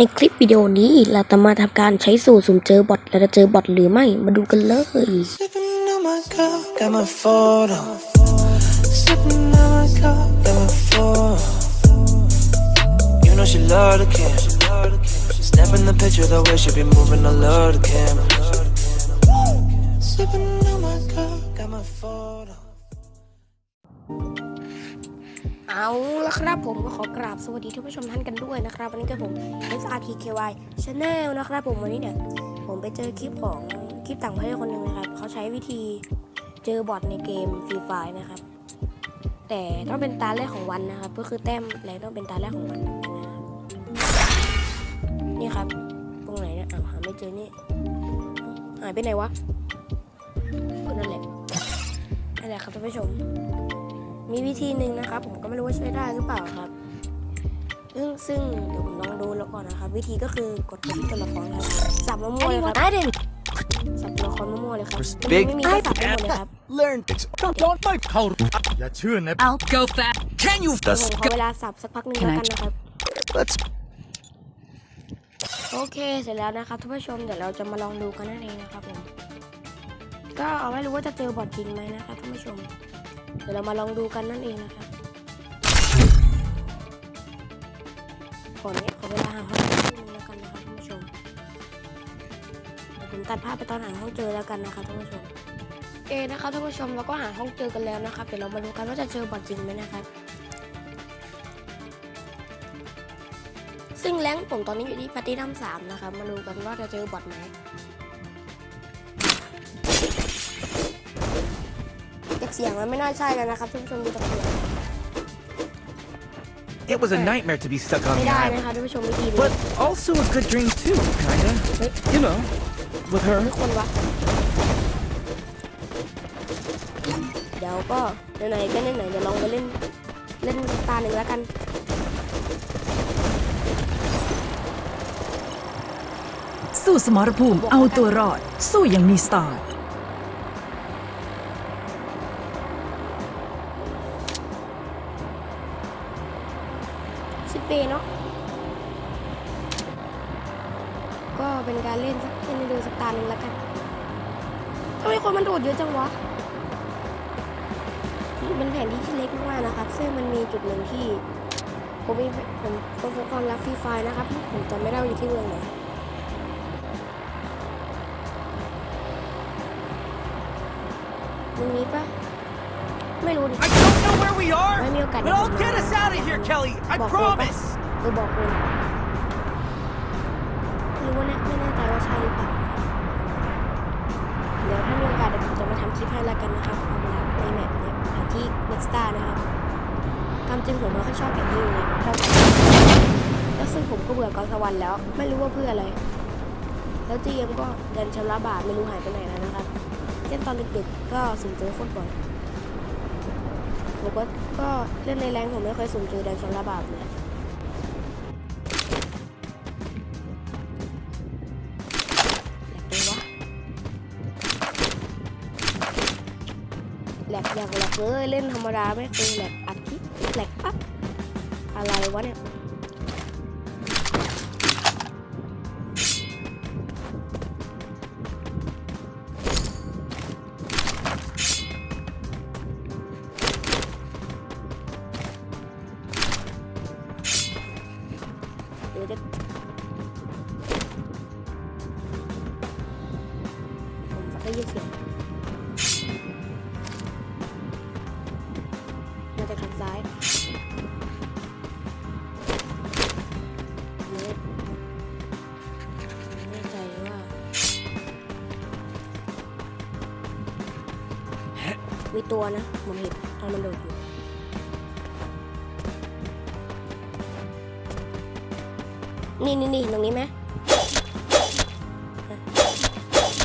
ในคลิปวิดีโอนี้เราจะมาทำการใช้สูตรสุ่มเจอบอทและจะเจอบอทหรือไม่มาดูกันเลย Sipping on my cup, got my photo. เอาละครับผมก็ขอกราบสวัสดีท่านผู้ชมท่านกันด้วยนะครับวันนี้ก็ผม SRTKY Channel นะครับผมวันนี้เนี่ยผมไปเจอคลิปของคลิปต่างประเทศคนหนึ่งนะครับเขาใช้วิธีเจอบอทในเกมฟรีไฟนะครับ แต่ต้องเป็นตาแรกของวันนะครับ ก็คือแต้มแรงต้องเป็นตาแรกของวันนะครับนี่ครับ ตรงไหนเนี่ยอ้าวหาไม่เจอนี่หายไปไหนวะนั่นแหละนั่นแหละครับท่านผู้ชม มีวิธีหนึ่งนะครับ ผมก็ไม่รู้ว่าช่วยได้หรือเปล่าครับซึ่งซึ่งเดี๋ยวผมลองดูแล้วก่อนนะครับ วิธีก็คือกดไปที่ตัวละครครับสับมั่วๆเลยครับ I didn't สับตัวละครมั่วๆเลยครับ big ไม่มีก็สับได้หมดเลยครับ learn Don't don't fight เขาอย่าเชื่อนะ I'll go fast. can you เดี๋ยวผมขอเวลาสับสักพักหนึ่งแล้วกันนะครับ let's โอเคเสร็จแล้วนะครับท่านผู้ชมเดี๋ยวเราจะมาลองดูกันนั่นเองนะครับผมก็เอาไม่รู้ว่าจะเจอบอทจริงไหมนะครับท่านผู้ชมเดี๋ยวเรามาลองดูกันนั่นเองนะครับขอเนี่ยขอเวลาหาห้องเจอนิดนึงแล้วกันนะครับท่านผู้ชมเดี๋ยวผมตัดภาพไปตอนหาห้องเจอแล้วกันนะครับท่านผู้ชมเอนะครับท่านผู้ชมเราก็หาห้องเจอกันแล้วนะครับเดี๋ยวเรามาดูกันว่าจะเจอบอทจริงไหมนะครับ ซึ่งแรงผมตอนนี้อยู่ที่ปฏิดัมสามนะครับมาดูกันว่าจะเจอบอทไหม สียงมันไม่น่าใช่แล้วนะครับท่านผู้ชมดูจากเสียง it was a nightmare to be stuck on ไม่ the ได้ island นะคะท่านผู้ชมวิธีนี้ but also a good dream too kinda เฮ้ย you know with her ทุกคนวะ เดี๋ยวก็ไหนๆก็ไหนๆเดี๋ยวลองไปเล่น เล่นตาหนึ่งแล้วกัน สู้สมรภูมิเอาตัวรอด สู้อย่างมีสไตล์ เปเนาะก็เป็นการเล่นสักเล่นให้ดูสักตาหนึ่งแล้วกันทำไมคนมันโดดเยอะจังวะมันแผนที่ที่เล็กมากนะครับ ซึ่งมันมีจุดหนึ่งที่ผมมีผมผมผมความรักฟรีไฟนะครับ ผมจำไม่ได้ว่าอยู่ที่เมืองไหนมึงนี้ปะไม่รู้ดิ we are ไม่มีโอกาส but I'll get us out of here Kelly I บอกคุณปะ promise เออบอกคุณไม่รู้ว่าแน่ไม่แน่ใจว่าใช่หรือเปล่าเดี๋ยวถ้ามีโอกาสเดี๋ยวผมจะมาทำคลิปให้แล้วกันนะครับความรักในแมปเนี่ยแผนที่ Next Star นะครับตามจริงผมไม่ค่อยชอบแผนที่เลยชอบแล้วซึ่งผมก็เบื่อกอนสวรรค์แล้ว ไม่รู้ว่าเพื่ออะไร แล้วจีเอ็มก็เดินชำระบาปไม่รู้หายไปไหนแล้วนะครับเล่นตอนเด็กๆก็สุ่มเจอโคตรบ่อย ผมก็ก็เล่นในแรงผมไม่เคยสุ่มเจอแดนชนระบาดเลยแหลกเลยวะแหลกอย่างแหลกเลยเล่นธรรมดาไม่เคยแหลกอัดคลิปแหลกปั๊บอะไรวะเนี่ย ดี๋ยวจะผมฟังได้ยินเสียงมาจากทางซ้ายเนี่ยไม่แน่ใจว่ามีตัวนะผมเห็นตอนมันโดดอยู่ นี่นี่นี่ตรงนี้ไหม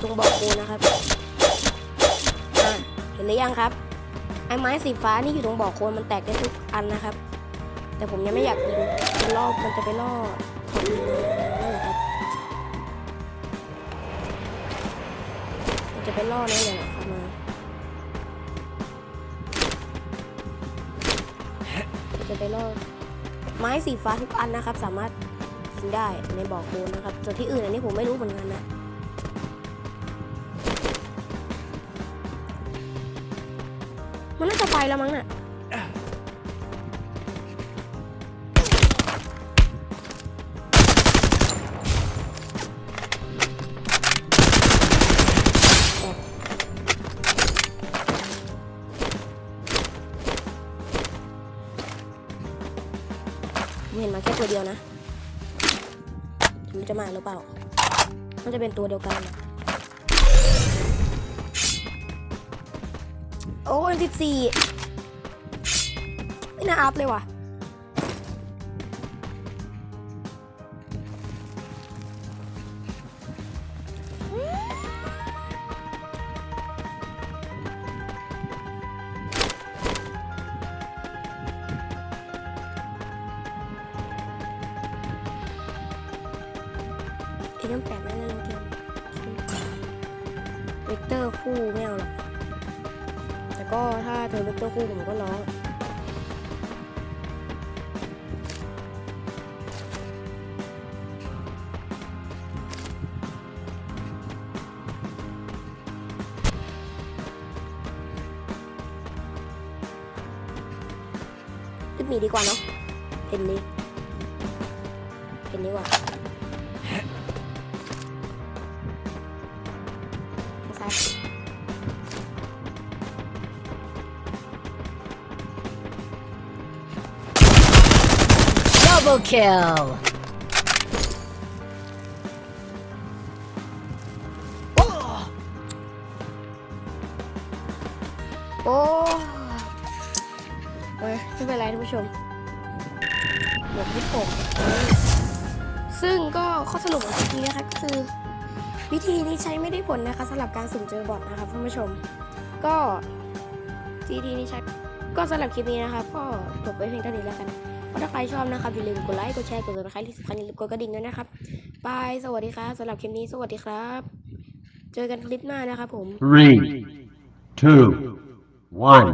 ตรงบอกกูนะครับอะเห็นหรือยังครับ ไอ้ไม้สีฟ้านี่อยู่ตรงบ่อโคลนมันแตกได้ทุกอันนะครับ แต่ผมยังไม่อยากยิงมันล่อมันจะไปล่อเขาอีกนะนั่นแหละครับมันจะไปล่อนั่นแหละครับมาจะไปล่อไม้สีฟ้าทุกอันนะครับ สามารถ ริงๆได้ในบ่อโคลนนะครับส่วนที่อื่นอันนี้ผมไม่รู้เหมือนกันนะมันน่าจะไปแล้วมั้งน่ะเห็นมาแค่ตัวเดียวนะ มันจะมาหรือเปล่า มันจะเป็นตัวเดียวกันโอ้ยสิบสี่ไม่น่าอัพเลยว่ะ เรื่องแปลกไม่ได้เล่นเกมเวกเตอร์คู่ไม่เอาหรอกแต่ก็ถ้าเธอเวกเตอร์คู่ผมก็ร้องขึ้นมีดีกว่าเนาะเห็นนี้เห็นนี้ว่า Double kill โอ้เว้ยไม่เป็นไรท่านผู้ชมหมดยี่สิบหกซึ่งก็ข้อสรุปของคลิปนี้นะคะก็คือ วิธีนี้ใช้ไม่ได้ผลนะคะสำหรับการสุ่มเจอบอทนะครับท่านผู้ชม ก็วิธีนี้ใช้ ก็สำหรับคลิปนี้นะครับก็จบไปเพียงเท่านี้แล้วกันถ้าใครชอบนะครับอย่าลืมกดไลค์กดแชร์กดติดตามที่สำคัญอย่าลืมกดกระดิ่งด้วยนะครับบายสวัสดีครับสำหรับคลิปนี้สวัสดีครับ เจอกันคลิปหน้านะครับผม Three, two, one.